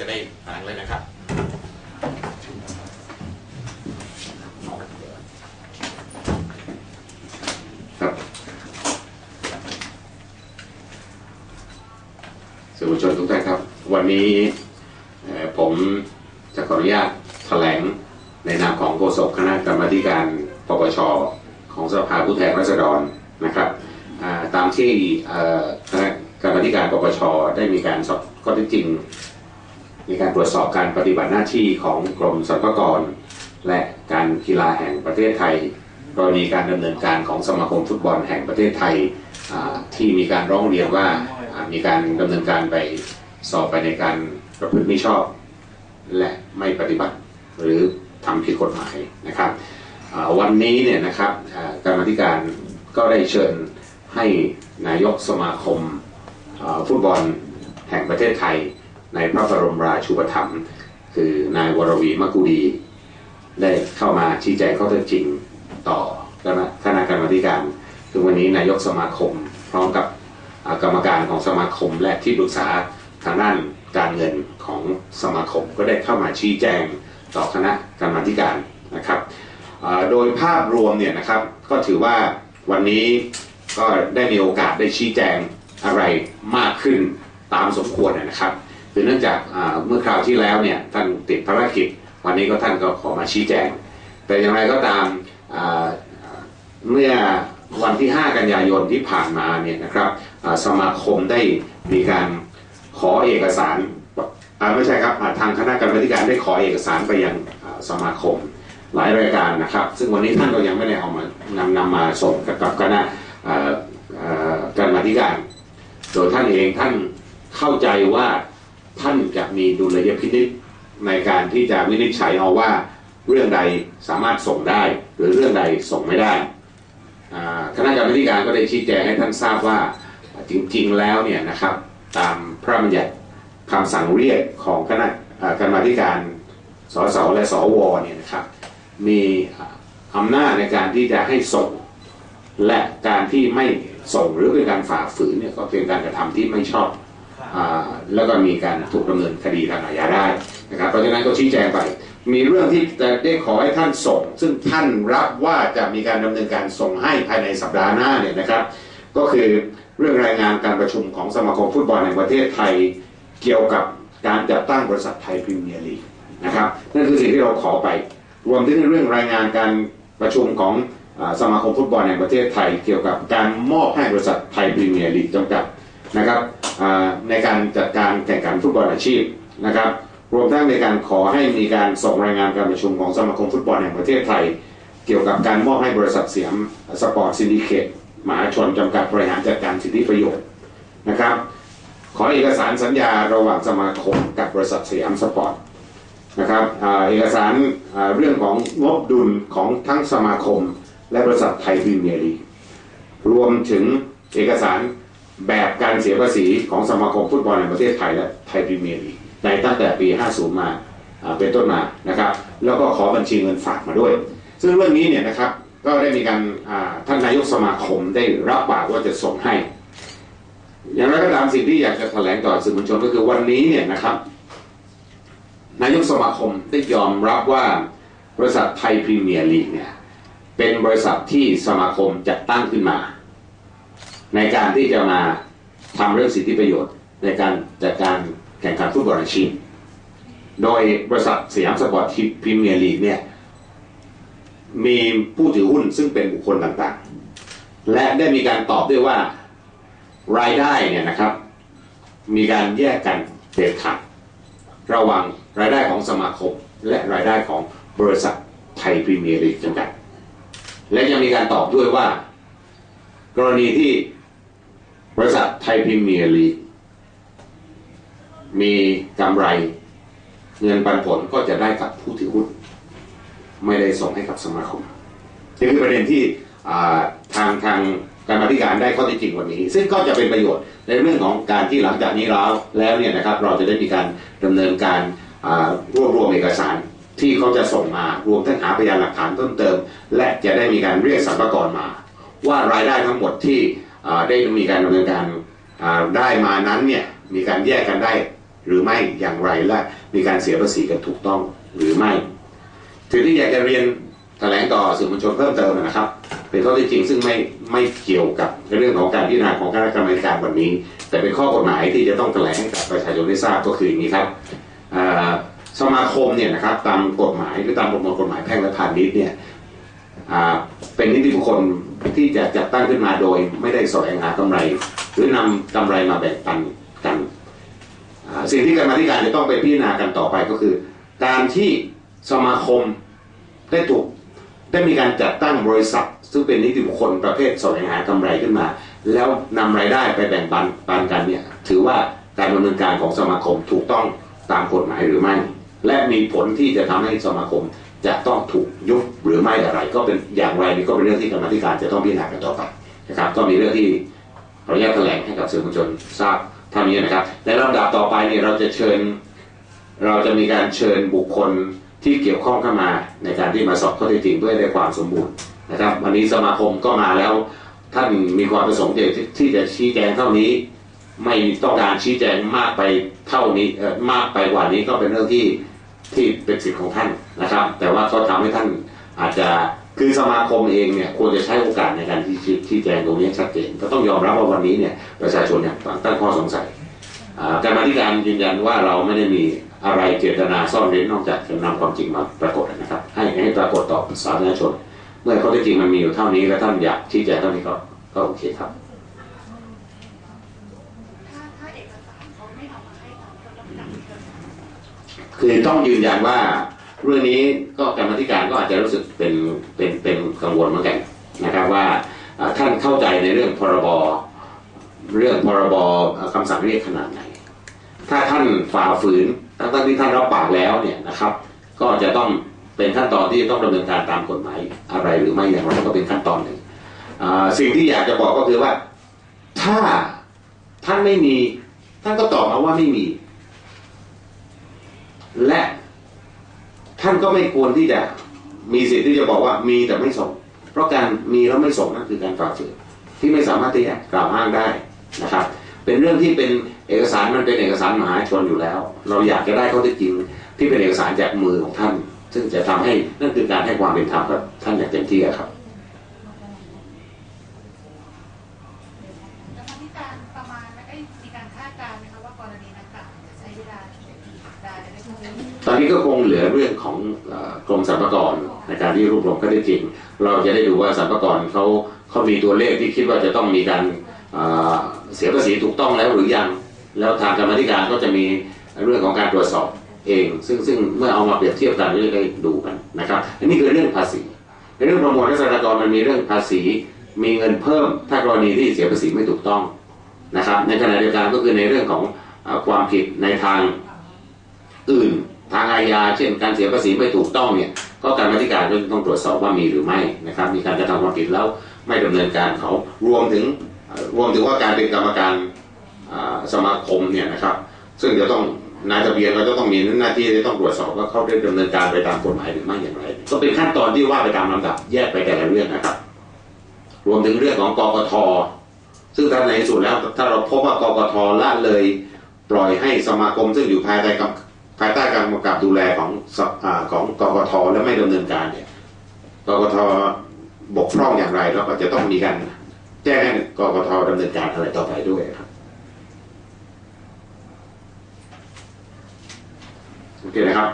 จะได้อ่านเลยนะครับครับสื่อมวลชนทุกท่านครับ วันนี้ผมจะขออนุญาตแถลงในนามของโฆษกคณะกรรมาธิการปปชของสภาผู้แทนราษฎรนะครับตามที่คณะกรรมาธิการปปชได้มีการสอบข้อเท็จจริง มีการตรวจสอบการปฏิบัติหน้าที่ของกรมสรรพากร และการกีฬาแห่งประเทศไทย กรณีการดำเนินการของสมาคมฟุตบอลแห่งประเทศไทยที่มีการร้องเรียนว่ามีการดำเนินการไปสอบไปในการประพฤติมิชอบ และไม่ปฏิบัติหรือทำผิดกฎหมายนะครับวันนี้เนี่ยนะครับการมาธิการก็ได้เชิญให้นายกสมาคมฟุตบอลแห่งประเทศไทย ในพระบรมราชูปถัมภ์คือนายวรวีมกุดี ได้เข้ามาชี้แจงข้อเท็จจริงต่อคณะคณะกรรมาธิการคือวันนี้นายกสมาคม พร้อมกับกรรมการของสมาคม และที่ปรึกษาทางด้านการเงินของสมาคมก็ได้เข้ามาชี้แจงต่อคณะกรรมธิการนะครับโดยภาพรวมเนี่ยนะครับก็ถือว่าวันนี้ก็ได้มีโอกาสได้ชี้แจงอะไรมากขึ้นตามสมควรนะครับ คือเนื่องจากเมื่อคราวที่แล้วเนี่ยท่านติดภารกิจ วันนี้ก็ท่านก็ขอมาชี้แจง แต่อย่างไรก็ตามเมื่อวันที่ 5 กันยายนที่ผ่านมาเนี่ยนะครับสมาคมได้มีการขอเอกสารอ่าไม่ใช่ครับทางคณะกรรมการได้ขอเอกสารไปยังสมาคมหลายรายการนะครับ ซึ่งวันนี้ท่านก็ยังไม่ได้เอามานำนำมาส่งกับคณะอ่าอ่ากรรมาธิการ โดยท่านเองท่านเข้าใจว่า ท่านจะมีดุลยพินิจในการที่จะวินิจฉัยเอาว่าเรื่องใดสามารถส่งได้หรือเรื่องใดส่งไม่ได้คณะกรรมาธิการก็ได้ชี้แจงให้ท่านทราบว่าจริงๆแล้วเนี่ยนะครับตามพระบัญญัติคำสั่งเรียกของคณะกรรมาธิการสสและสวเนี่ยนะครับมีอำนาจในการที่จะให้ส่ง และการที่ไม่ส่งหรือเป็นการฝ่าฝืนเนี่ยก็เป็นการกระทำที่ไม่ชอบ แล้วก็มีการถูกดำเนินคดีทางอาญาได้นะครับเพราะฉะนั้นก็ชี้แจงไป มีเรื่องที่จะได้ขอให้ท่านส่ง ซึ่งท่านรับว่าจะมีการดำเนินการส่งให้ภายในสัปดาห์หน้าเนี่ยนะครับ ก็คือเรื่องรายงานการประชุมของสมาคมฟุตบอลแห่งประเทศไทยเกี่ยวกับการจัดตั้งบริษัทไทยพรีเมียร์ลีกนะครับนั่นคือสิ่งที่เราขอไป รวมถึงเรื่องรายงานการประชุมของอสมาคมฟุตบอลแห่งประเทศไทย เกี่ยวกับการมอบให้บริษัทไทยพรีเมียร์ลีกจำกัดนะครับ ในการจัดการแข่งขันฟุตบอลอาชีพนะครับ รวมทั้งในการขอให้มีการส่งรายงานการประชุมของสมาคมฟุตบอลแห่งประเทศไทย เกี่ยวกับการมอบให้บริษัทเสียมสปอร์ตซินดิเคตมหาชนจำกัดบริหารจัดการสิทธิประโยชน์นะครับ ขอเอกสารสัญญาระหว่างสมาคมกับบริษัทสยามสปอร์ตนะครับเอกสารเรื่องของงบดุลของทั้งสมาคม และบริษัทไทยพรีเมียร์ลีกรวมถึงเอกสาร แบบการเสียภาษีของสมาคมฟุตบอลแห่งประเทศไทยและไทยพรีเมียร์ลีกในตั้งแต่ปี 50 มาเป็นต้นมานะครับแล้วก็ขอบัญชีเงินฝากมาด้วย ซึ่งเรื่องนี้เนี่ยนะครับก็ได้มีการท่านนายกสมาคมได้รับปากว่าจะส่งให้ อย่างไรก็ตามสิ่งที่อยากจะแถลงต่อสื่อมวลชนก็คือวันนี้เนี่ยนะครับนายกสมาคมได้ยอมรับว่าบริษัทไทยพรีเมียร์ลีกเนี่ยเป็นบริษัทที่สมาคมจัดตั้งขึ้นมา ในการที่จะมาทำเรื่องสิทธิประโยชน์ ในการจัดการแข่งขันฟุตบอลอาชีพ โดยบริษัทสยามสปอร์ตพรีเมียร์ลีกเนี่ยมีผู้ถือหุ้นซึ่งเป็นบุคคลต่างๆ และได้มีการตอบด้วยว่ารายได้เนี่ยนะครับมีการแยกกันเด็ดขาดระหว่างรายได้ของสมาคม และรายได้ของบริษัทไทยพรีเมียร์ลีกจำกัด และยังมีการตอบด้วยว่า กรณีที่ บริษัทไทยพรีเมียรีมีกำไร เงินปันผลก็จะได้กับผู้ถือหุ้น ไม่ได้ส่งให้กับสมาคมนี่คือประเด็นที่ทางทางการมาธิการได้ข้อเท็จจริงวันนี้ ซึ่งก็จะเป็นประโยชน์ในเรื่องของการที่หลังจากนี้แล้วแล้วเนี่ยนะครับเราจะได้มีการดำเนินการรวบรวมเอกสารที่เขาจะส่งมารวมทั้งหาพยานหลักฐานเพิ่มเติม และจะได้มีการเรียกสรรพากรมา ว่ารายได้ทั้งหมดที่ ได้มีการดำเนินการได้มานั้นเนี่ยมีการแยกกันได้หรือไม่อย่างไรและมีการเสียภาษีกันถูกต้องหรือไม่ถึงที่อยากจะเรียนแถลงต่อสื่อมวลชนเพิ่มเติมนะครับ เป็นข้อท็จจริงซึ่งไม่ไม่เกี่ยวกับเรื่องของการพิจารณาของคณะกรรมการวันนี้ แต่เป็นข้อกฎหมายที่จะต้องแถลงให้กับประชาชนได้ทราบก็คืออย่างนี้ครับสมาคมเนี่ยนะครับตามกฎหมายหรือตามประมวลกฎหมายแพ่งและพาณิชย์เนี่ยเป็นนิติบุคคล ที่จะจัดตั้งขึ้นมาโดย ไม่ได้แสวงหากำไร หรือนำกำไรมาแบ่งปันกัน สิ่งที่กรรมาธิการจะต้องไปพิจารณากันต่อไปก็คือ การที่สมาคมได้ถูกได้มีการจัดตั้งบริษัท ซึ่งเป็นนิติบุคคลประเภทแสวงหากำไรขึ้นมา แล้วนำรายได้ไปแบ่งปันปันกันเนี่ยถือว่าการดำเนินการของสมาคมถูกต้องตามกฎหมายหรือไม่ และมีผลที่จะทำให้สมาคม จะต้องถูกยุบหรือไม่อะไร ก็เป็นอย่างไรนี่ก็เป็นเรื่องที่กรรมธิการจะต้องพิจารณากันต่อไปนะครับ ก็มีเรื่องที่ขออนุญาตแถลงให้กับสื่อมวลชนทราบเท่านี้นะครับ ในลำดับต่อไปเนี่ยเราจะเชิญ เราจะมีการเชิญบุคคลที่เกี่ยวข้องเข้ามาในการที่มาสอบข้อเท็จจริงเพื่อให้ได้ความสมบูรณ์นะครับ วันนี้สมาคมก็มาแล้ว ท่านมีความประสงค์ที่ที่จะชี้แจงเท่านี้ ไม่ต้องการชี้แจงมากไปเท่านี้มากไปกว่านี้ก็เป็นเรื่องที่ ที่เป็นสิทธิ์ของท่านนะครับ แต่ว่าก็ทำให้ท่านอาจจะคือสมาคมเองเนี่ยควรจะใช้โอกาสในการที่ชี้แจงตรงนี้ชัดเจนก็ต้องยอมรับว่าวันนี้เนี่ยประชาชนเนี่ยตั้งข้อสงสัยการมาธิการยืนยันว่าเราไม่ได้มีอะไรเจตนาซ่อนเร้นนอกจากจะนำความจริงมาปรากฏนะครับ ให้ให้ปรากฏต่อสาธารณชน เมื่อข้อเท็จจริงมันมีอยู่เท่านี้และท่านอยากชี้แจงเท่านี้ก็ก็โอเคครับ ถ้าถ้าเอกสารเขาไม่เอามาให้เราเราต้องจับเงิน คือต้องยืนยันว่าเรื่องนี้ก็กรรมธิการก็อาจจะรู้สึกเป็นเป็นเป็นกังวลเหมือนกันนะครับว่าท่านเข้าใจในเรื่องพรบเรื่องพรบคำสั่งเรียกขนาดไหน ถ้าท่านฝ่าฝืนทั้งๆที่ท่านรับปากแล้วเนี่ยนะครับ ก็จะต้องเป็นขั้นตอนที่ต้องดำเนินการตามกฎหมายอะไรหรือไม่อย่างไรก็เป็นขั้นตอนหนึ่งสิ่งที่อยากจะบอกก็คือว่า ถ้าท่านไม่มี ท่านก็ตอบมาว่าไม่มี และท่านก็ไม่ควรที่จะมีสิทธิ์ที่จะบอกว่ามีแต่ไม่ส่ง เพราะการมีแล้วไม่ส่งนั่นคือการฝ่าฝืนที่ไม่สามารถที่จะกล่าวอ้างได้นะครับ เป็นเรื่องที่เป็นเอกสารมันเป็นเอกสารมหาชนอยู่แล้ว เราอยากจะได้ข้อเท็จจริงที่เป็นเอกสารจากมือของท่าน ซึ่งจะทำให้นั่นคือการให้ความเป็นธรรมกับท่านอย่างเต็มที่ครับแล้วที่การประมาณแล้วก็มีการคาดการณ์นะคะว่ากรณีดังกล่าวจะใช้เวลา ตอนนี้ก็คงเหลือเรื่องของกรมสรรพากรในการที่รวบรวมข้อเท็จริง เราจะได้ดูว่าสรรพากรเขาเขามีตัวเลขที่คิดว่าจะต้องมีการเสียภาษีถูกต้องแล้วหรือยัง แล้วทางกรรมธิการก็จะมีเรื่องของการตรวจสอบเอง ซึ่งซึ่งเมื่อเอามาเปรียบเทียบกันก็จะได้ดูกันนะครับอันนี้คือเรื่องภาษีในเรื่องประมวลรัษฎากรมันมีเรื่องภาษีมีเงินเพิ่ม ถ้ากรณีที่เสียภาษีไม่ถูกต้องนะครับ ในขณะเดียวกันก็คือในเรื่องของความผิดในทาง อื่นทางอาญาเช่นการเสียภาษีไม่ถูกต้องเนี่ยก็การมาธิการก็ต้องตรวจสอบว่ามีหรือไม่นะครับ มีการกระทำความผิดแล้วไม่ดำเนินการเขารวมถึงรวมถึงว่าการเป็นกรรมการสมาคมเนี่ยนะครับ ซึ่งจะต้องนายทะเบียนก็จะต้องมีหน้าที่ที่ต้องตรวจสอบว่าเขาได้ดำเนินการไปตามกฎหมายหรือไม่อย่างไร ก็เป็นขั้นตอนที่ว่าไปตามลำดับแยกไปแต่ละเรื่องนะครับ รวมถึงเรื่องของกกทซึ่งถ้าในที่สุดแล้วถ้าเราพบว่ากกทละเลยปล่อยให้สมาคมซึ่งอยู่ภายใต้กำ ภายใต้การกำกับดูแลของอของกกทและไม่ดำเนินการเนี่ยกกทบกพร่องอย่างไรเราก็จะต้องมีการแจ้งให้กกทดำเนินการอะไรต่อไปด้วยครับโอเคนะครับ